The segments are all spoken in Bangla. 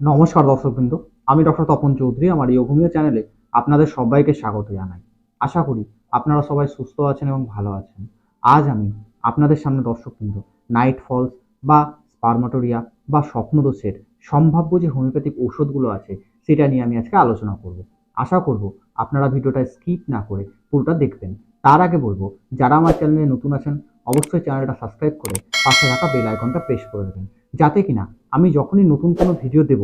নমস্কার দর্শকবৃন্দ, আমি ডক্টর তপন চৌধুরী, আমার ইয়োগমীয় চ্যানেলে আপনাদের সবাইকে স্বাগত জানাই। আশা করি আপনারা সবাই সুস্থ আছেন এবং ভালো আছেন। আজ আমি আপনাদের সামনে দর্শকবৃন্দ নাইট ফলস বা স্পারমাটোরিয়া বা স্বপ্নদোষের সম্ভাব্য যে হোমিওপ্যাথিক ঔষধগুলো আছে, সেটা নিয়ে আমি আজকে আলোচনা করব। আশা করব আপনারা ভিডিওটা স্কিপ না করে পুরোটা দেখবেন। তার আগে বলব, যারা আমার চ্যানেলে নতুন আছেন, অবশ্যই চ্যানেলটা সাবস্ক্রাইব করে পাশে রাখা বেল আইকনটা প্রেস করে দেবেন। যাতে কিনা আমি যখনই নতুন কোনো ভিডিও দেব,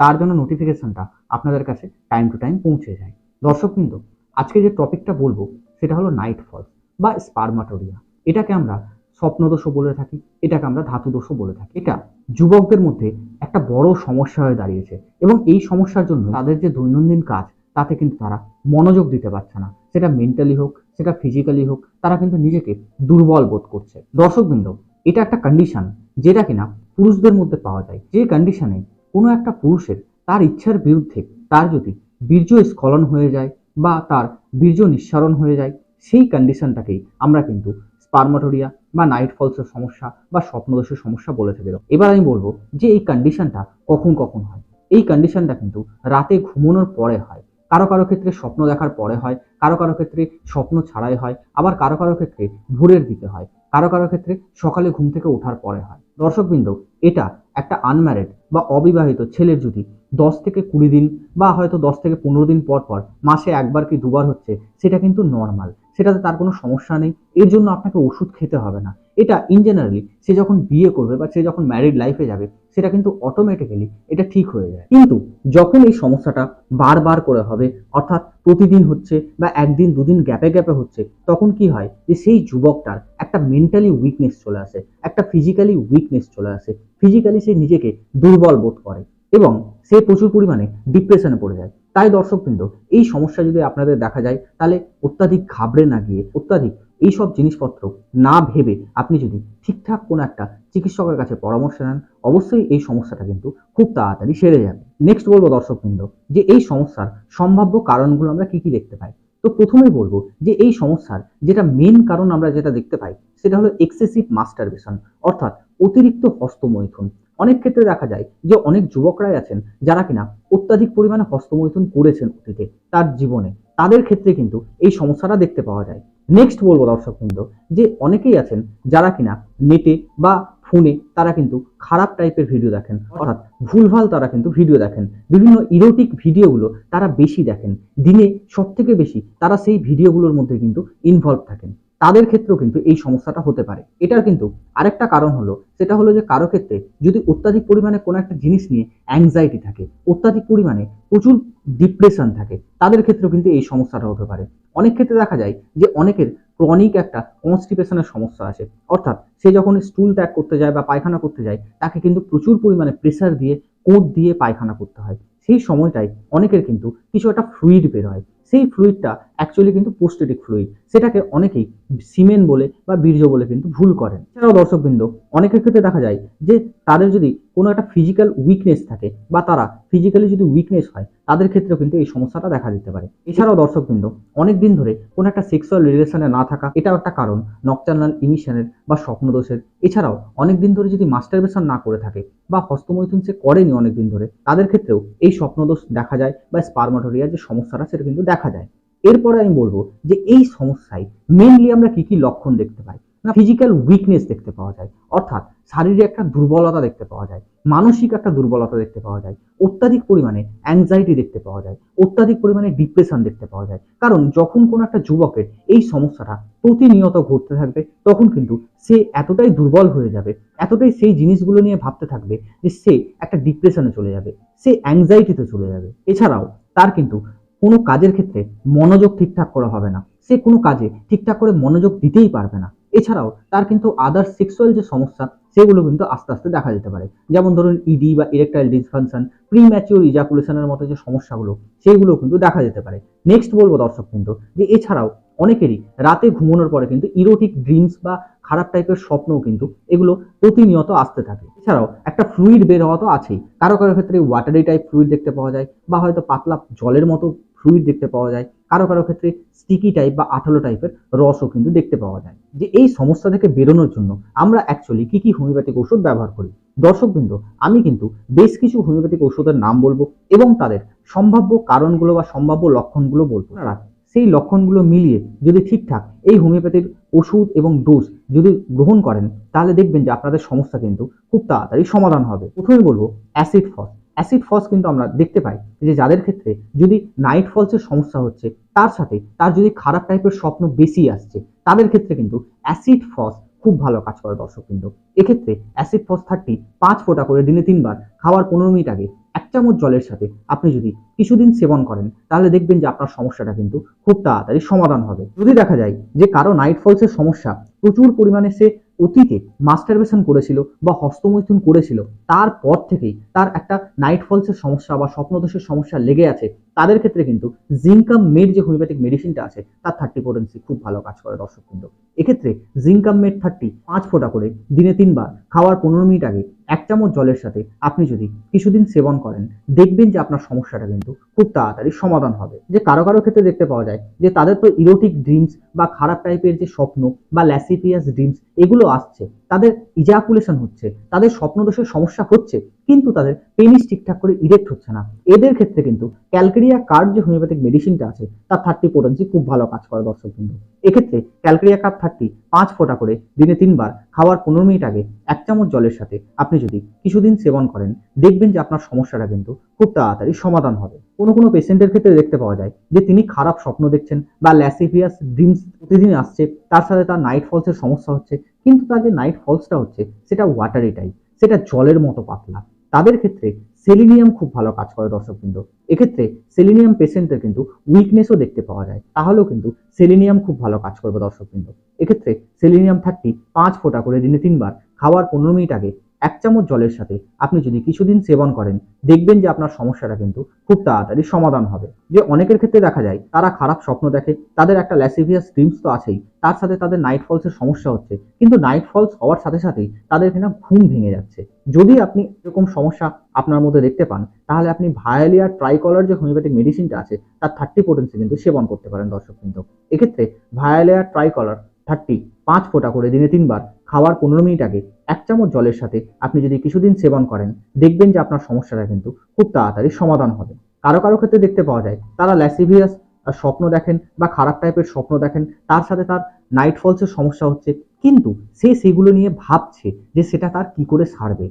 তার জন্য নোটিফিকেশনটা আপনাদের কাছে টাইম টু টাইম পৌঁছে যায়। দর্শকবৃন্দ আজকে যে টপিকটা বলব, সেটা হলো নাইট ফলস বা স্পারমাটোরিয়া এটাকে আমরা স্বপ্নদোষও বলে থাকি, এটাকে আমরা ধাতুদোষও বলে থাকি। এটা যুবকদের মধ্যে একটা বড় সমস্যা হয়ে দাঁড়িয়েছে এবং এই সমস্যার জন্য তাদের যে দৈনন্দিন কাজ, তাতে কিন্তু তারা মনোযোগ দিতে পারছে না। সেটা মেন্টালি হোক, সেটা ফিজিক্যালি হোক, তারা কিন্তু নিজেকে দুর্বল বোধ করছে। দর্শকবৃন্দ এটা একটা কন্ডিশন যেটা কিনা পুরুষদের মধ্যে পাওয়া যায়। যে কন্ডিশনে কোনো একটা পুরুষের তার ইচ্ছার বিরুদ্ধে তার যদি বীর্য স্খলন হয়ে যায় বা তার বীর্য নিঃসারণ হয়ে যায়, সেই কন্ডিশনটাকেই আমরা কিন্তু স্পার্মাটোরিয়া বা নাইট ফলসের সমস্যা বা স্বপ্নদোষের সমস্যা বলে থাকি। এবার আমি বলব যে এই কন্ডিশনটা কখন কখন হয়? এই কন্ডিশনটা কিন্তু রাতে ঘুমানোর পরে হয়। কারও কারও ক্ষেত্রে স্বপ্ন দেখার পরে হয়, কারও কারও ক্ষেত্রে স্বপ্ন ছাড়াই হয়, আবার কারও কারও ক্ষেত্রে ভোরের দিকে হয়, কারও কারও ক্ষেত্রে সকালে ঘুম থেকে ওঠার পরে হয়। দর্শকবৃন্দ এটা একটা আনম্যারিড বা অবিবাহিত ছেলের যদি দশ থেকে কুড়ি দিন বা হয়তো দশ থেকে পনেরো দিন পর পর মাসে একবার কি দুবার হচ্ছে, সেটা কিন্তু নর্মাল সেটাতে তার কোনো সমস্যা নেই। এর জন্য আপনাকে ওষুধ খেতে হবে না। এটা ইন জেনারেলি সে যখন বিয়ে করবে বা সে যখন ম্যারিড লাইফে যাবে, সেটা কিন্তু অটোমেটিক্যালি এটা ঠিক হয়ে যায়। কিন্তু যখন এই সমস্যাটা বারবার করে হবে, অর্থাৎ প্রতিদিন হচ্ছে বা একদিন, দুদিন গ্যাপে গ্যাপে হচ্ছে, তখন কি হয় যে সেই যুবকটার একটা মেন্টালি উইকনেস চলে আসে, একটা ফিজিক্যালি উইকনেস চলে আসে। ফিজিক্যালি সে নিজেকে দুর্বল বোধ করে এবং সে প্রচুর পরিমাণে ডিপ্রেশনে পড়ে যায়। তাই দর্শকবৃন্দ, এই সমস্যা যদি আপনাদের দেখা যায়, তাহলে অত্যাধিক ঘাবড়ে না গিয়ে, অত্যাধিক এইসব জিনিসপত্র না ভেবে আপনি যদি ঠিকঠাক কোনো একটা চিকিৎসকের কাছে পরামর্শ নেন, অবশ্যই এই সমস্যাটা কিন্তু খুব তাড়াতাড়ি সেরে যাবে। নেক্সট বলব দর্শকবৃন্দ যে এই সমস্যার সম্ভাব্য কারণগুলো আমরা কি কি দেখতে পাই? তো প্রথমেই বলব যে এই সমস্যার যেটা মেন কারণ আমরা যেটা দেখতে পাই, সেটা হলো এক্সেসিভ মাস্টারবেশন অর্থাৎ অতিরিক্ত হস্তমৈথুন। অনেক ক্ষেত্রে দেখা যায় যে অনেক যুবকরাই আছেন যারা কিনা অত্যাধিক পরিমাণে হস্তমৈথুন করেছেন অতীতে, তার জীবনে। তাদের ক্ষেত্রে কিন্তু এই সমস্যাটা দেখতে পাওয়া যায়। নেক্সট বলব কিন্তু যে অনেকেই আছেন যারা কিনা নেটে বা ফোনে তারা কিন্তু খারাপ টাইপের ভিডিও দেখেন, অর্থাৎ ভুলভাল তারা কিন্তু ভিডিও দেখেন। বিভিন্ন ইরোটিক ভিডিওগুলো তারা বেশি দেখেন। দিনে সব থেকে বেশি তারা সেই ভিডিওগুলোর মধ্যে কিন্তু ইনভলভ থাকেন। তাদের ক্ষেত্রেও কিন্তু এই সমস্যাটা হতে পারে। এটার কিন্তু আরেকটা কারণ হলো, সেটা হলো যে কারও ক্ষেত্রে যদি অত্যাধিক পরিমাণে কোনো একটা জিনিস নিয়ে অ্যাংজাইটি থাকে, অত্যাধিক পরিমাণে প্রচুর ডিপ্রেশন থাকে, তাদের ক্ষেত্রেও কিন্তু এই সমস্যাটা হতে পারে। অনেক ক্ষেত্রে দেখা যায় যে অনেকের ক্রনিক একটা কনস্টিপেশনের সমস্যা আছে। অর্থাৎ সে যখন স্টুল ত্যাগ করতে যায় বা পায়খানা করতে যায়, তাকে কিন্তু প্রচুর পরিমাণে প্রেসার দিয়ে কোঁত দিয়ে পায়খানা করতে হয়। সেই সময়টায় অনেকের কিন্তু কিছু একটা ফ্লুইড বের হয়। সেই ফ্লুইডটা অ্যাকচুয়ালি কিন্তু পোস্টেটিক ফ্লুইড সেটাকে অনেকেই সিমেন বলে বা বীর্য বলে কিন্তু ভুল করেন। এছাড়াও দর্শকবৃন্দ, অনেকের ক্ষেত্রে দেখা যায় যে তাদের যদি কোনো একটা ফিজিক্যাল উইকনেস থাকে বা তারা ফিজিক্যালি যদি উইকনেস হয়, তাদের ক্ষেত্রেও কিন্তু এই সমস্যাটা দেখা দিতে পারে। এছাড়াও দর্শকবৃন্দ অনেক দিন ধরে কোনো একটা সেক্সুয়াল রিলেশনে না থাকা, এটাও একটা কারণ নকটার্নাল ইমিশনের বা স্বপ্নদোষের। এছাড়াও অনেক দিন ধরে যদি মাস্টারবেশন না করে থাকে বা হস্তমৈথুন সে করেনি অনেক দিন ধরে, তাদের ক্ষেত্রেও এই স্বপ্নদোষ দেখা যায় বা স্পারমাটোরিয়ার যে সমস্যাটা সেটা কিন্তু দেখা যায়। এরপরে আমি বলব যে এই সমস্যায় মেনলি আমরা কি কি লক্ষণ দেখতে পাই? না ফিজিক্যাল উইকনেস দেখতে পাওয়া যায়, অর্থাৎ শারীরিক একটা দুর্বলতা দেখতে পাওয়া যায়, মানসিক একটা দুর্বলতা দেখতে পাওয়া যায়, অত্যাধিক পরিমাণে অ্যাংজাইটি দেখতে পাওয়া যায়, অত্যাধিক পরিমাণে ডিপ্রেশন দেখতে পাওয়া যায়। কারণ যখন কোনো একটা যুবকের এই সমস্যাটা প্রতিনিয়ত ঘটতে থাকবে, তখন কিন্তু সে এতটাই দুর্বল হয়ে যাবে, এতটাই সেই জিনিসগুলো নিয়ে ভাবতে থাকবে যে সে একটা ডিপ্রেশনে চলে যাবে, সে অ্যাংজাইটিতে চলে যাবে। এছাড়াও তার কিন্তু কোনো কাজের ক্ষেত্রে মনোযোগ ঠিকঠাক করা হবে না। সে কোনো কাজে ঠিকঠাক করে মনোযোগ দিতেই পারবে না। এছাড়াও তার কিন্তু আদার সেক্সুয়াল যে সমস্যা, সেগুলো কিন্তু আস্তে আস্তে দেখা যেতে পারে। যেমন ধরুন ইডি বা ইরেকটাইল ডিসফাংশন প্রি ম্যাচিওর ইজাকুলেশনের মতো যে সমস্যাগুলো, সেগুলো কিন্তু দেখা যেতে পারে। নেক্সট বলব দর্শক কিন্তু যে এছাড়াও অনেকেরই রাতে ঘুমানোর পরে কিন্তু ইরোটিক ড্রিমস বা খারাপ টাইপের স্বপ্নও কিন্তু এগুলো প্রতিনিয়ত আসতে থাকে। এছাড়াও একটা ফ্লুইড বের হওয়া তো আছেই। কারও কারও ক্ষেত্রে ওয়াটারি টাইপ ফ্লুইড দেখতে পাওয়া যায়, বা হয়তো পাতলা জলের মতো ফ্লুইড দেখতে পাওয়া যায়। কারও কারও ক্ষেত্রে স্টিকি টাইপ বা আঠালো টাইপের রসও কিন্তু দেখতে পাওয়া যায়। যে এই সমস্যা থেকে বেরোনোর জন্য আমরা অ্যাকচুয়ালি কি কি হোমিওপ্যাথিক ওষুধ ব্যবহার করি? দর্শকবৃন্দ আমি কিন্তু বেশ কিছু হোমিওপ্যাথিক ওষুধের নাম বলব এবং তাদের সম্ভাব্য কারণগুলো বা সম্ভাব্য লক্ষণগুলো বলব। আপনারা সেই লক্ষণগুলো মিলিয়ে যদি ঠিকঠাক এই হোমিওপ্যাথির ওষুধ এবং ডোজ যদি গ্রহণ করেন তাহলে দেখবেন যে আপনাদের সমস্যা কিন্তু খুব তাড়াতাড়ি সমাধান হবে। প্রথমে বলব অ্যাসিড ফস অ্যাসিড ফস কিন্তু আমরা দেখতে পাই যে যাদের ক্ষেত্রে যদি নাইট ফলসের সমস্যা হচ্ছে, তার সাথে তার যদি খারাপ টাইপের স্বপ্ন বেশি আসছে, তাদের ক্ষেত্রে কিন্তু অ্যাসিড ফস খুব ভালো কাজ করে দর্শক কিন্তু। এক্ষেত্রে অ্যাসিড ফস থার্টি পাঁচ ফোঁটা করে দিনে তিনবার খাওয়ার পনেরো মিনিট আগে এক চামচ জলের সাথে আপনি যদি কিছুদিন সেবন করেন, তাহলে দেখবেন যে আপনার সমস্যাটা কিন্তু খুব তাড়াতাড়ি সমাধান হবে। যদি দেখা যায় যে কারও নাইট ফলসের সমস্যা প্রচুর পরিমাণে সে অতীতে মাস্টারবেশন করেছিল বা হস্তমৈথুন করেছিল, তারপর থেকেই তার একটা নাইট ফলসের সমস্যা বা স্বপ্নদোষের সমস্যা লেগে আছে। তাদের ক্ষেত্রে কিন্তু জিঙ্কাম মেড যে হোমিওপ্যাথিক মেডিসিনটা আছে, তার থার্টি পোটেন্সি খুব ভালো কাজ করে দর্শক কিন্তু এক্ষেত্রে জিঙ্কাম মেড থার্টি পাঁচ ফোঁটা করে দিনে তিনবার খাওয়ার পনেরো মিনিট আগে এক চামচ জলের সাথে আপনি যদি কিছুদিন সেবন করেন, দেখবেন যে আপনার সমস্যাটা কিন্তু খুব তাড়াতাড়ি সমাধান হবে। যে কারও কারও ক্ষেত্রে দেখতে পাওয়া যায় যে তাদের তো ইরোটিক ড্রিমস বা খারাপ টাইপের যে স্বপ্ন বা ল্যাসিপিয়াস ড্রিমস এগুলো আসছে, তাদের ইজাকুলেশন হচ্ছে, তাদের স্বপ্নদোষের সমস্যা হচ্ছে কিন্তু তাদের পেনিস ঠিকঠাক করে ইরেক্ট হচ্ছে না। এদের ক্ষেত্রে কিন্তু ক্যালকেরিয়া কার্ড যে হোমিওপ্যাথিক মেডিসিনটা আছে, তার থার্টি পোটেন্সি খুব ভালো কাজ করে দর্শক কিন্তু এক্ষেত্রে ক্যালকেরিয়া কার্ড থার্টি পাঁচ ফোঁটা করে দিনে তিনবার খাওয়ার পনেরো মিনিট আগে এক চামচ জলের সাথে আপনি যদি কিছুদিন সেবন করেন, দেখবেন যে আপনার সমস্যাটা কিন্তু খুব তাড়াতাড়ি সমাধান হবে। কোনো কোনো পেশেন্টের ক্ষেত্রে দেখতে পাওয়া যায় যে তিনি খারাপ স্বপ্ন দেখছেন বা ল্যাসিভিয়াস ড্রিমস প্রতিদিন আসছে, তার সাথে তার নাইট ফলসের সমস্যা হচ্ছে, কিন্তু তার যে নাইট ফলসটা হচ্ছে, সেটা ওয়াটারি টাইপ সেটা জলের মতো পাতলা। তাদের ক্ষেত্রে সেলিনিয়াম খুব ভালো কাজ করে দর্শক কিন্তু এক্ষেত্রে সেলিনিয়াম পেশেন্টের কিন্তু উইকনেসও দেখতে পাওয়া যায়। তাহলেও কিন্তু সেলিনিয়াম খুব ভালো কাজ করবে দর্শক কিন্তু এক্ষেত্রে সেলিনিয়াম থার্টি পাঁচ ফোঁটা করে দিনে তিনবার, খাওয়ার পনেরো মিনিট আগে এক চামচ জলের সাথে আপনি যদি কিছুদিন সেবন করেন, দেখবেন যে আপনার সমস্যাটা কিন্তু খুব তাড়াতাড়ি সমাধান হবে। যে অনেকের ক্ষেত্রে দেখা যায়, তারা খারাপ স্বপ্ন দেখে, তাদের একটা ল্যাসিভিয়াস ড্রিমস তো আছেই, তার সাথে তাদের নাইট ফলসের সমস্যা হচ্ছে, কিন্তু নাইট ফলস হওয়ার সাথে সাথেই তাদের কিনা ঘুম ভেঙে যাচ্ছে। যদি আপনি এরকম সমস্যা আপনার মধ্যে দেখতে পান, তাহলে আপনি ভায়ালিয়া ট্রাইকলার যে হোমিওপ্যাথিক মেডিসিনটা আছে, তার থার্টি পোটেন্সি কিন্তু সেবন করতে পারেন দর্শক কিন্তু এক্ষেত্রে ভায়ালিয়া ট্রাইকলার থার্টি পাঁচ ফোঁটা করে দিনে তিনবার খাওয়ার পনেরো মিনিট আগে এক চামচ জলের সাথে আপনি যদি কিছুদিন সেবন করেন, দেখবেন যে আপনার সমস্যাটা কিন্তু খুব তাড়াতাড়ি সমাধান হবে। কারও কারও ক্ষেত্রে দেখতে পাওয়া যায়, তারা ল্যাসিভিয়াস স্বপ্ন দেখেন বা খারাপ টাইপের স্বপ্ন দেখেন, তার সাথে তার নাইট ফলসের সমস্যা হচ্ছে, কিন্তু সে সেগুলো নিয়ে ভাবছে যে সেটা তার কি করে সারবে।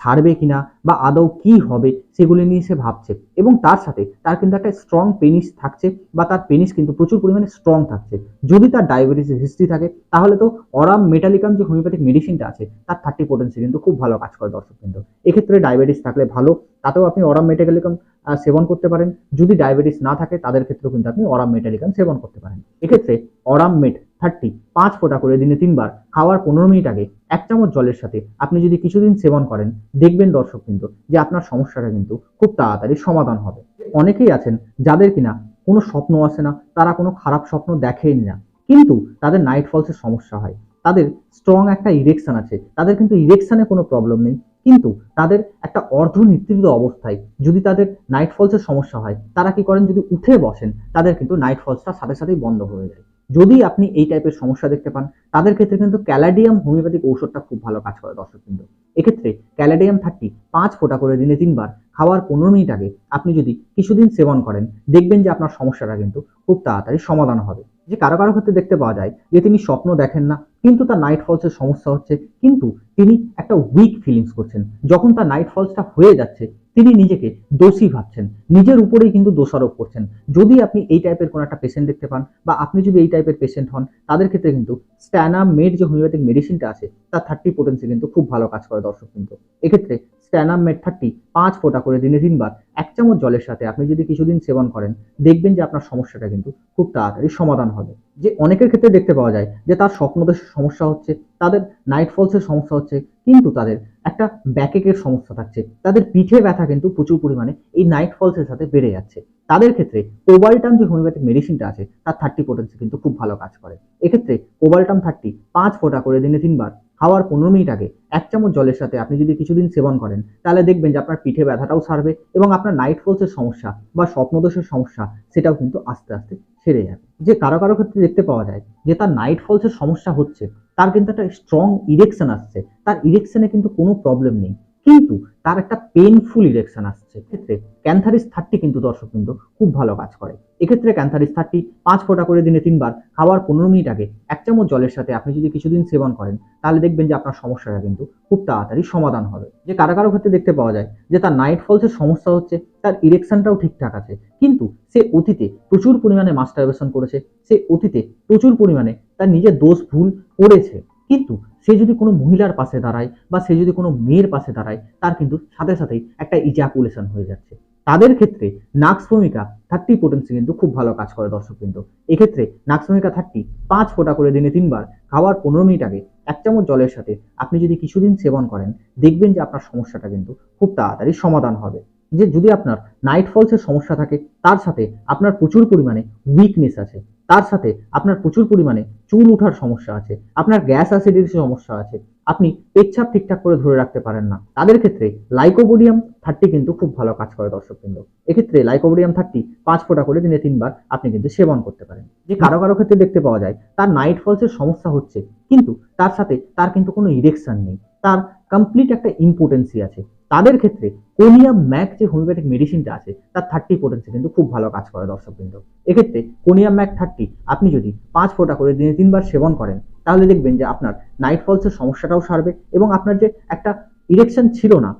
সারবে কিনা বা আদৌ কি হবে সেগুলি নিয়ে সে ভাবছে। এবং তার সাথে তার কিন্তু একটা স্ট্রং পেনিস থাকছে বা তার পেনিস কিন্তু প্রচুর পরিমাণে স্ট্রং থাকছে। যদি তার ডায়াবেটিসের হিস্ট্রি থাকে, তাহলে তো অরাম মেটালিকাম যে হোমিওপ্যাথিক মেডিসিনটা আছে, তার থার্টি পোটেন্সি কিন্তু খুব ভালো কাজ করে দর্শক কিন্তু এক্ষেত্রে ডায়াবেটিস থাকলে ভালো, তাতেও আপনি অরাম মেটালিকাম সেবন করতে পারেন। যদি ডায়াবেটিস না থাকে, তাদের ক্ষেত্রেও কিন্তু আপনি অরাম মেটালিকাম সেবন করতে পারেন। এক্ষেত্রে অরাম মেট থার্টি, পাঁচ ফোঁটা করে দিনে তিনবার খাওয়ার পনেরো মিনিট আগে এক চামচ জলের সাথে আপনি যদি কিছুদিন সেবন করেন, দেখবেন দর্শক কিন্তু যে আপনার সমস্যাটা কিন্তু খুব তাড়াতাড়ি সমাধান হবে। অনেকেই আছেন যাদের কিনা কোনো স্বপ্ন আসে না, তারা কোনো খারাপ স্বপ্ন দেখেই না। কিন্তু তাদের নাইট ফলসের সমস্যা হয়। তাদের স্ট্রং একটা ইরেকশন আছে। তাদের কিন্তু ইরেকশানে কোনো প্রবলেম নেই। কিন্তু তাদের একটা অর্ধনিদ্রিত অবস্থায় যদি তাদের নাইট ফলসের সমস্যা হয়, তারা কি করেন? যদি উঠে বসেন, তাদের কিন্তু নাইট ফলসটা সাথে সাথেই বন্ধ হয়ে যায়। যদি আপনি এই টাইপের সমস্যা দেখতে পান, তাদের ক্ষেত্রে কিন্তু ক্যালাডিয়াম হোমিওপ্যাথিক ঔষধটা খুব ভালো কাজ করে দর্শক কিন্তু এক্ষেত্রে ক্যালাডিয়াম থার্টি পাঁচ ফোঁটা করে দিনে তিনবার খাওয়ার পনেরো মিনিট আগে আপনি যদি কিছুদিন সেবন করেন, দেখবেন যে আপনার সমস্যাটা কিন্তু খুব তাড়াতাড়ি সমাধান হবে। যে কারও কারও ক্ষেত্রে দেখতে পাওয়া যায় যে তিনি স্বপ্ন দেখেন না, কিন্তু তার নাইট ফলসের সমস্যা হচ্ছে, কিন্তু তিনি একটা উইক ফিলিংস করছেন। যখন তার নাইট ফলসটা হয়ে যাচ্ছে তিনি নিজেকে দোষী ভাবছেন। নিজের উপরেই কিন্তু দোষারোপ করছেন। যদি আপনি এই টাইপের কোনো একটা পেশেন্ট দেখতে পান বা আপনি যদি এই টাইপের পেশেন্ট হন, তাদের ক্ষেত্রে কিন্তু স্ট্যানামেড যে হোমিওপ্যাথিক মেডিসিনটা আছে, তার থার্টি পোটেন্সি কিন্তু খুব ভালো কাজ করে দর্শক কিন্তু। এক্ষেত্রে স্ট্যানাম মেড থার্টি পাঁচ ফোঁটা করে দিনে তিনবার এক চামচ জলের সাথে আপনি যদি কিছুদিন সেবন করেন, দেখবেন যে আপনার সমস্যাটা কিন্তু খুব তাড়াতাড়ি সমাধান হবে। যে অনেকের ক্ষেত্রে দেখতে পাওয়া যায় যে তার স্বপ্নদোষের সমস্যা হচ্ছে, তাদের নাইট ফলসের সমস্যা হচ্ছে, কিন্তু তাদের একটা ব্যাকেকের সমস্যা থাকছে। তাদের পিঠে ব্যথা কিন্তু প্রচুর পরিমাণে এই নাইট ফলসের সাথে বেড়ে যাচ্ছে। তাদের ক্ষেত্রে কোবাল্টাম যে হোমিওপ্যাথিক মেডিসিনটা আছে, তার থার্টি পোটেন্সি কিন্তু খুব ভালো কাজ করে। এক্ষেত্রে কোবাল্টাম থার্টি পাঁচ ফোঁটা করে দিনে তিনবার খাওয়ার পনেরো মিনিট আগে এক চামচ জলের সাথে আপনি যদি কিছুদিন সেবন করেন, তাহলে দেখবেন যে আপনার পিঠে ব্যথাটাও সারবে এবং আপনার নাইট ফলসের সমস্যা বা স্বপ্নদোষের সমস্যা সেটাও কিন্তু আস্তে আস্তে সেরে যাবে। যে কারও কারও ক্ষেত্রে দেখতে পাওয়া যায় যে তার নাইট ফলসের সমস্যা হচ্ছে, তার কিন্তু একটা স্ট্রং ইরেকশন আসছে, তার ইরেকশনে কিন্তু কোনো প্রবলেম নেই। কিন্তু তার একটা পেনফুল ইরেকশন আসছে। ক্ষেত্রে ক্যান্থারিস থার্টি কিন্তু দর্শক কিন্তু খুব ভালো কাজ করে। এক্ষেত্রে ক্যান্থারিস থার্টি পাঁচ ফোঁটা করে দিনে তিনবার, খাওয়ার পনেরো মিনিট আগে এক চামচ জলের সাথে আপনি যদি কিছুদিন সেবন করেন, তাহলে দেখবেন যে আপনার সমস্যাটা কিন্তু খুব তাড়াতাড়ি সমাধান হবে। যে কারও কারও ক্ষেত্রে দেখতে পাওয়া যায় যে তার নাইট ফলসের সমস্যা হচ্ছে, তার ইরেকশনটাও ঠিকঠাক আছে। কিন্তু সে অতীতে প্রচুর পরিমাণে মাস্টারবেশন করেছে, সে অতীতে প্রচুর পরিমাণে তার নিজের দোষ ভুল করেছে। কিন্তু সে যদি কোনো মহিলার পাশে দাঁড়ায় বা সে যদি কোনো মেয়ের পাশে দাঁড়ায়, তার কিন্তু সাথে সাথেই একটা ইজাকুলেশন হয়ে যাচ্ছে। তাদের ক্ষেত্রে নাক্স ভূমিকা থার্টি পোটেন্সি কিন্তু খুব ভালো কাজ করে দর্শক কিন্তু এক্ষেত্রে নাক্স ভূমিকা থার্টি পাঁচ ফোঁটা করে দিনে তিনবার খাওয়ার পনেরো মিনিট আগে এক চামচ জলের সাথে আপনি যদি কিছুদিন সেবন করেন, দেখবেন যে আপনার সমস্যাটা কিন্তু খুব তাড়াতাড়ি সমাধান হবে। যে যদি আপনার নাইট ফলসের সমস্যা থাকে, তার সাথে আপনার প্রচুর পরিমাণে উইকনেস আছে। তার সাথে আপনার প্রচুর পরিমাণে চুল ওঠার সমস্যা আছে আপনার গ্যাস অ্যাসিডিটির সমস্যা আছে আপনি পেচ্ছাপ ঠিকঠাক করে ধরে রাখতে পারেন না। তাদের ক্ষেত্রে লাইকোবোডিয়াম থার্টি কিন্তু খুব ভালো কাজ করে দর্শক কিন্তু এক্ষেত্রে লাইকোবোডিয়াম থার্টি পাঁচ ফোঁটা করে দিনে তিনবার আপনি কিন্তু সেবন করতে পারেন। যে কারও কারও ক্ষেত্রে দেখতে পাওয়া যায় তার নাইট ফলসের সমস্যা হচ্ছে কিন্তু তার সাথে তার কিন্তু কোনো ইরেকশন নেই। তার কমপ্লিট একটা ইম্পোর্টেন্সি আছে। তাদের ক্ষেত্রে কোনিয়াম ম্যাক যে হোমিওপ্যাথিক মেডিসিনটা আছে, তার থার্টি পোটেন্সি কিন্তু খুব ভালো কাজ করে দর্শক কিন্তু এক্ষেত্রে কোনিয়াম ম্যাক থার্টি আপনি যদি পাঁচ ফোঁটা করে দিনে তিনবার সেবন করেন, তাহলে দেখবেন যে আপনার নাইট ফলসের সমস্যাটাও সারবে এবং আপনার যে একটা ইরেকশন ছিল না,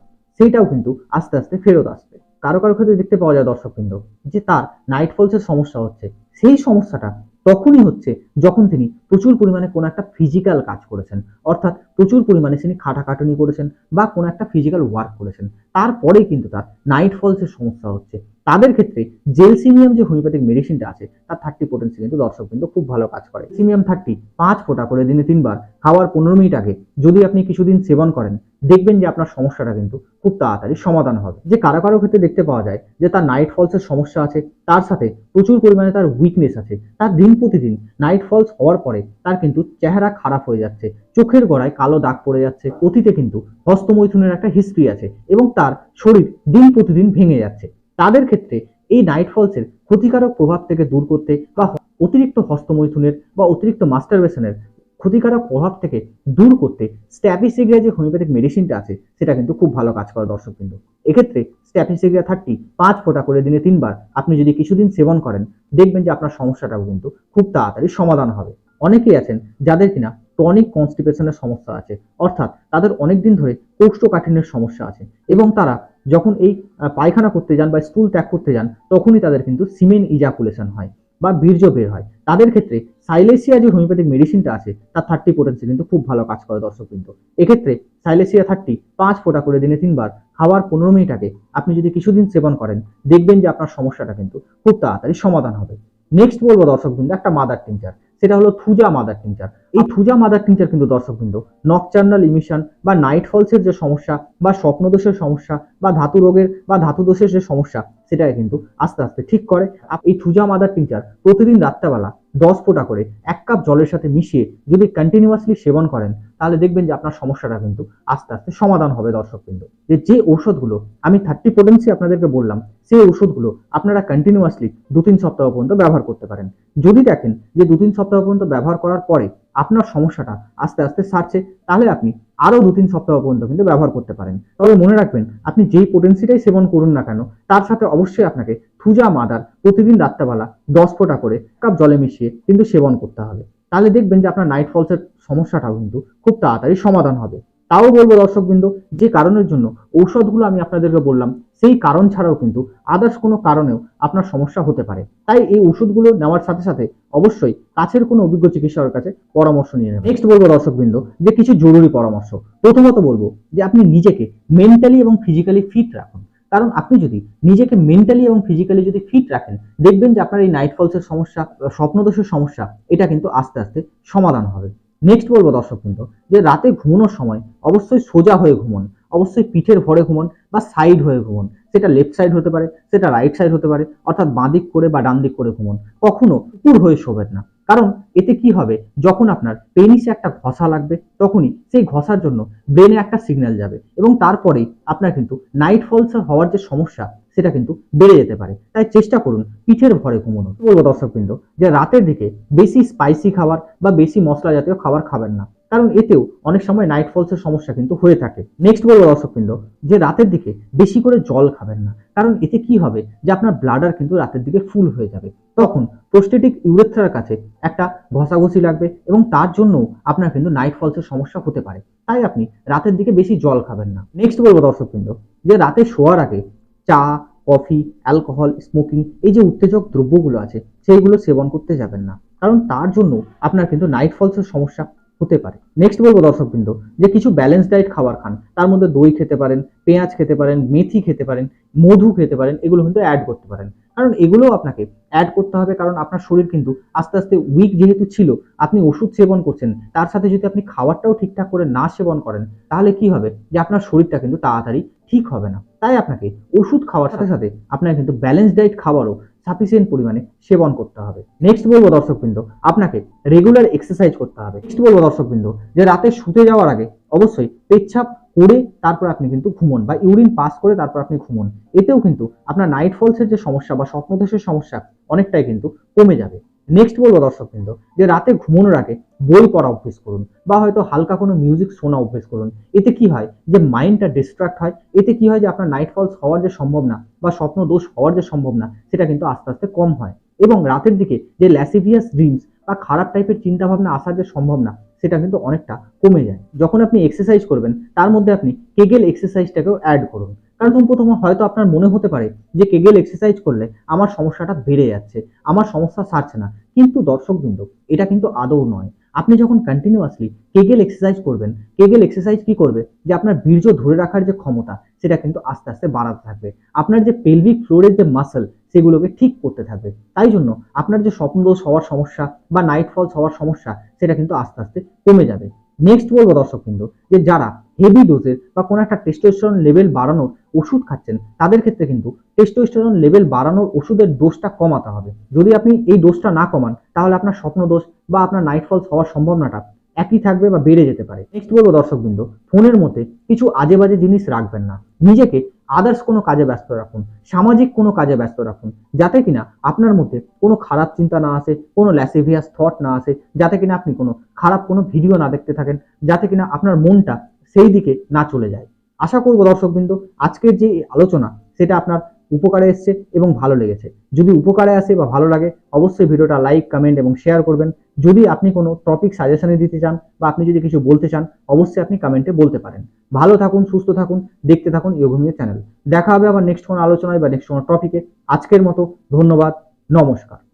সেইটাও কিন্তু আস্তে আস্তে ফেরত আসবে। কারও কারও ক্ষেত্রে দেখতে পাওয়া যায় দর্শক কিন্তু যে তার নাইট ফলসের সমস্যা হচ্ছে, সেই সমস্যাটা তখনই হচ্ছে যখন তিনি প্রচুর পরিমাণে কোনো একটা ফিজিক্যাল কাজ করেছেন, অর্থাৎ প্রচুর পরিমাণে তিনি খাটাখাটুনি করেছেন বা কোনো একটা ফিজিক্যাল ওয়ার্ক করেছেন, তারপরেই কিন্তু তার নাইট ফলসের সমস্যা হচ্ছে। তাদের ক্ষেত্রে জেলসিমিয়াম যে হোমিওপ্যাথিক মেডিসিনটা আছে, তার থার্টি পোটেন্সি কিন্তু দর্শক কিন্তু খুব ভালো কাজ করে। সিমিয়াম থার্টি পাঁচ ফোঁটা করে দিনে তিনবার, খাওয়ার পনেরো মিনিট আগে যদি আপনি কিছুদিন সেবন করেন, দেখবেন যে আপনার সমস্যাটা কিন্তু খুব তাড়াতাড়ি সমাধান হবে। যে কারও কারও ক্ষেত্রে দেখতে পাওয়া যায় যে তার নাইট ফলসের সমস্যা আছে, তার সাথে প্রচুর পরিমাণে তার উইকনেস আছে, তার দিন প্রতিদিন নাইট ফলস হওয়ার পরে তার কিন্তু চেহারা খারাপ হয়ে যাচ্ছে, চোখের গোড়ায় কালো দাগ পড়ে যাচ্ছে, অতীতে কিন্তু হস্তমৈথুনের একটা হিস্ট্রি আছে এবং তার শরীর দিন প্রতিদিন ভেঙে যাচ্ছে। তাদের ক্ষেত্রে এই নাইট ফলসের ক্ষতিকারক প্রভাব থেকে দূর করতে বা অতিরিক্ত হস্তমৈথুনের বা অতিরিক্ত মাস্টারবেশনের ক্ষতিকারক প্রভাব থেকে দূর করতে স্ট্যাপিসিগ্রিয়া যে হোমিওপ্যাথিক মেডিসিনটা আছে, সেটা কিন্তু খুব ভালো কাজ করে দর্শক কিন্তু এক্ষেত্রে স্ট্যাপিসিগ্রিয়া থার্টি পাঁচ ফোঁটা করে দিনে তিনবার আপনি যদি কিছুদিন সেবন করেন, দেখবেন যে আপনার সমস্যাটাও কিন্তু খুব তাড়াতাড়ি সমাধান হবে। অনেকেই আছেন যাদের কিনা টনিক কনস্টিপেশনের সমস্যা আছে, অর্থাৎ তাদের অনেক দিন ধরে কোষ্ঠকাঠিন্যের সমস্যা আছে এবং তারা যখন এই পায়খানা করতে যান বা স্টুল ত্যাগ করতে যান, তখনই তাদের কিন্তু সিমেন ইজাকুলেশন হয় বা বীর্য বের হয়। তাদের ক্ষেত্রে সাইলেসিয়া যে হোমিওপ্যাথিক মেডিসিনটা আছে, তার থার্টি পোটেন্সি কিন্তু খুব ভালো কাজ করে দর্শক কিন্তু এক্ষেত্রে সাইলেসিয়া থার্টি পাঁচ ফোঁটা করে দিনে তিনবার, খাওয়ার পনেরো মিনিট আগে আপনি যদি কিছুদিন সেবন করেন, দেখবেন যে আপনার সমস্যাটা কিন্তু খুব তাড়াতাড়ি সমাধান হবে। নেক্সট বলব দর্শক বিন্দু, একটা মাদার টিংচার সেটা হলো থুজা মাদার টিংচার এই থুজা মাদার টিংচার কিন্তু দর্শক বিন্দু নকচার্নাল ইমিশন বা নাইট ফলসের যে সমস্যা বা স্বপ্নদোষের সমস্যা বা ধাতু রোগের বা ধাতু দোষের যে সমস্যা, সেটাকে কিন্তু আস্তে আস্তে ঠিক করে। আপ- এই থুজা মাদার টিংচার প্রতিদিন রাত্রেবেলা দশ ফোঁটা করে এক কাপ জলের সাথে মিশিয়ে যদি কন্টিনিউয়াসলি সেবন করেন, তাহলে দেখবেন যে আপনার সমস্যাটা কিন্তু আস্তে আস্তে সমাধান হবে দর্শক কিন্তু যে যে ঔষধগুলো, আমি থার্টি পোটেন্সি আপনাদেরকে বললাম, সেই ওষুধগুলো আপনারা কন্টিনিউয়াসলি দু তিন সপ্তাহ পর্যন্ত ব্যবহার করতে পারেন। যদি দেখেন যে দু তিন সপ্তাহ পর্যন্ত ব্যবহার করার পরে আপনার সমস্যাটা আস্তে আস্তে সারছে, তাহলে আপনি আরও দু তিন সপ্তাহ পর্যন্ত কিন্তু ব্যবহার করতে পারেন। তবে মনে রাখবেন, আপনি যেই পোটেন্সিটাই সেবন করুন না কেন, তার সাথে অবশ্যই আপনাকে থুজা মাদার প্রতিদিন রাত্রেবেলা দশ ফোঁটা করে কাপ জলে মিশিয়ে কিন্তু সেবন করতে হবে। তাহলে দেখবেন যে আপনার নাইট ফলসের সমস্যাটাও কিন্তু খুব তাড়াতাড়ি সমাধান হবে। তাও বলব দর্শকবৃন্দ, যে কারণের জন্য ঔষধগুলো আমি আপনাদেরকে বললাম, সেই কারণ ছাড়াও কিন্তু আদার্স কোনো কারণেও আপনার সমস্যা হতে পারে। তাই এই ওষুধগুলো নেওয়ার সাথে সাথে অবশ্যই কাছের কোনো অভিজ্ঞ চিকিৎসকের কাছে পরামর্শ নিয়ে নেবেন। নেক্সট বলব দর্শকবৃন্দ, যে কিছু জরুরি পরামর্শ। প্রথমত বলব যে আপনি নিজেকে মেন্টালি এবং ফিজিক্যালি ফিট রাখুন। কারণ আপনি যদি নিজেকে মেন্টালি এবং ফিজিক্যালি যদি ফিট রাখেন, দেখবেন যে আপনার এই নাইট ফলসের সমস্যা, স্বপ্নদোষের সমস্যা, এটা কিন্তু আস্তে আস্তে সমাধান হবে। নেক্সট বলব দর্শক কিন্তু যে রাতে ঘুমানোর সময় অবশ্যই সোজা হয়ে ঘুমন, অবশ্যই পিঠের ভরে ঘুমন বা সাইড হয়ে ঘুমন। সেটা লেফট সাইড হতে পারে, সেটা রাইট সাইড হতে পারে, অর্থাৎ বাঁ দিক করে বা ডান দিক করে ঘুমন। কখনো উপর হয়ে শোবেন না। কারণ এতে কি হবে? যখন আপনার পেনিসে একটা ঘষা লাগবে, তখনই সেই ঘষার জন্য ব্রেনে একটা সিগন্যাল যাবে এবং তারপরেই আপনার কিন্তু নাইট ফলস হওয়ার যে সমস্যা সেটা কিন্তু বেড়ে যেতে পারে। তাই চেষ্টা করুন পিঠের ভরে ঘুমানো বলব দর্শকবৃন্দ? যে রাতের দিকে বেশি স্পাইসি খাবার বা বেশি মশলা জাতীয় খাবার খাবেন না। কারণ এতেও অনেক সময় নাইট ফলসের সমস্যা কিন্তু হয়ে থাকে। নেক্সট বলব দর্শকবৃন্দ, যে রাতের দিকে বেশি করে জল খাবেন না। কারণ এতে কি হবে? যে আপনার ব্লাডার কিন্তু রাতের দিকে ফুল হয়ে যাবে। তখন প্রোস্টেটিক ইউরেথ্রার কাছে একটা ঘষাঘষি লাগবে এবং তার জন্য আপনার কিন্তু নাইট ফলসের সমস্যা হতে পারে। তাই আপনি রাতের দিকে বেশি জল খাবেন না। নেক্সট বলব দর্শকবৃন্দ, যে রাতে শোয়ার আগে চা, কফি, অ্যালকোহল, স্মোকিং, এই যে উত্তেজক দ্রব্যগুলো আছে, সেইগুলো সেবন করতে যাবেন না। কারণ তার জন্য আপনার কিন্তু নাইট ফলসের সমস্যা হতে পারে। নেক্সট বলব দর্শকবৃন্দ, যে কিছু ব্যালেন্স ডায়েট খাবার খান, তার মধ্যে দই খেতে পারেন, পেঁয়াজ খেতে পারেন, মেথি খেতে পারেন, মধু খেতে পারেন, এগুলো কিন্তু অ্যাড করতে পারেন। কারণ এগুলোও আপনাকে অ্যাড করতে হবে, কারণ আপনার শরীর কিন্তু আস্তে আস্তে উইক যেহেতু ছিল, আপনি ওষুধ সেবন করছেন, তার সাথে যদি আপনি খাবারটাও ঠিকঠাক করে না সেবন করেন, তাহলে কি হবে? যে আপনার শরীরটা কিন্তু তাড়াতাড়ি ঠিক হবে না। তাই আপনাকে ওষুধ খাওয়ার সাথে সাথে আপনার কিন্তু ব্যালেন্স ডায়েট খাবারও সাফিসিয়েন্ট পরিমাণে সেবন করতে হবে। নেক্সট বলব দর্শকবৃন্দ, আপনাকে রেগুলার এক্সারসাইজ করতে হবে। নেক্সট বলব দর্শকবৃন্দ, যে রাতে শুতে যাওয়ার আগে অবশ্যই পেচ্ছাপ করে তারপর আপনি কিন্তু ঘুমন বা ইউরিন পাস করে তারপর আপনি ঘুমন। এতেও কিন্তু আপনার নাইট ফলসের যে সমস্যা বা স্বপ্নদোষের সমস্যা অনেকটাই কিন্তু কমে যাবে। নেক্সট বলব দর্শক কিন্তু যে রাতে ঘুমানোর আগে বই পড়া অভ্যেস করুন বা হয়তো হালকা কোনো মিউজিক শোনা অভ্যেস করুন। এতে কি হয় যে মাইন্ডটা ডিস্ট্রাক্ট হয়, এতে কি হয় যে আপনার নাইট ফলস হওয়ার যে সম্ভাবনা বা স্বপ্ন দোষ হওয়ার যে সম্ভাবনা সেটা কিন্তু আস্তে আস্তে কম হয়। এবং রাতের দিকে যে ল্যাসিভিয়াস ড্রিমস বা খারাপ টাইপের চিন্তাভাবনা আসার যে সম্ভাবনা সেটা কিন্তু অনেকটা কমে যায়। যখন আপনি এক্সারসাইজ করবেন, তার মধ্যে আপনি কেগেল এক্সারসাইজটাকেও অ্যাড করুন। কারণ প্রথমে হয়তো আপনার মনে হতে পারে যে কেগেল এক্সারসাইজ করলে আমার সমস্যাটা বেড়ে যাচ্ছে, আমার সমস্যা সারছে না। কিন্তু দর্শকবৃন্দ এটা কিন্তু আদৌ নয়। আপনি যখন কন্টিনিউয়াসলি কেগেল এক্সারসাইজ করবেন কেগেল এক্সারসাইজ কি করবে? যে আপনার বীর্য ধরে রাখার যে ক্ষমতা, সেটা কিন্তু আস্তে আস্তে বাড়াতে থাকবে। আপনার যে পেলভিক ফ্লোরের যে মাসেল সেগুলোকে ঠিক করতে থাকবে। তাই জন্য আপনার যে স্বপ্নদোষ হওয়ার সমস্যা বা নাইট ফলস হওয়ার সমস্যা, সেটা কিন্তু আস্তে আস্তে কমে যাবে। নেক্সট বলব দর্শক কিন্তু যে যারা হেভি ডোজের বা কোনো একটা টেস্টোস্টেরন লেভেল বাড়ানোর ওষুধ খাচ্ছেন, তাদের ক্ষেত্রে কিন্তু টেস্টোস্টেরন লেভেল বাড়ানোর ওষুধের ডোজটা কমাতে হবে। যদি আপনি এই ডোজটা না কমান, তাহলে আপনার স্বপ্ন দোষ বা আপনার নাইট ফলস হওয়ার সম্ভাবনাটা একই থাকবে বা বেড়ে যেতে পারে। নেক্সট বলব দর্শকবৃন্দ ফোনের মধ্যে কিছু আজে বাজে জিনিস রাখবেন না। নিজেকে আদার্স কোনো কাজে ব্যস্ত রাখুন। সামাজিক কোনো কাজে ব্যস্ত রাখুন। যাতে কিনা আপনার মধ্যে কোনো খারাপ চিন্তা না আসে, কোনো ল্যাসিভিয়াস থট না আসে, যাতে কিনা আপনি কোনো খারাপ কোনো ভিডিও না দেখতে থাকেন, যাতে কিনা আপনার মনটা সেই দিকে না চলে যায়। আশা করব দর্শকবৃন্দ, আজকের যে আলোচনা, সেটা আপনার উপকারে এসছে এবং ভালো লেগেছে। যদি উপকারে আসে বা ভালো লাগে, অবশ্যই ভিডিওটা লাইক কমেন্ট এবং শেয়ার করবেন। যদি আপনি কোনো টপিক সাজেশনে দিতে চান বা আপনি যদি কিছু বলতে চান, অবশ্যই আপনি কমেন্টে বলতে পারেন। ভালো থাকুন, সুস্থ থাকুন, দেখতে থাকুন ইয়োগমিও চ্যানেল দেখা হবে আবার নেক্সট কোনো আলোচনায় বা নেক্সট কোনো টপিকে আজকের মতো ধন্যবাদ, নমস্কার।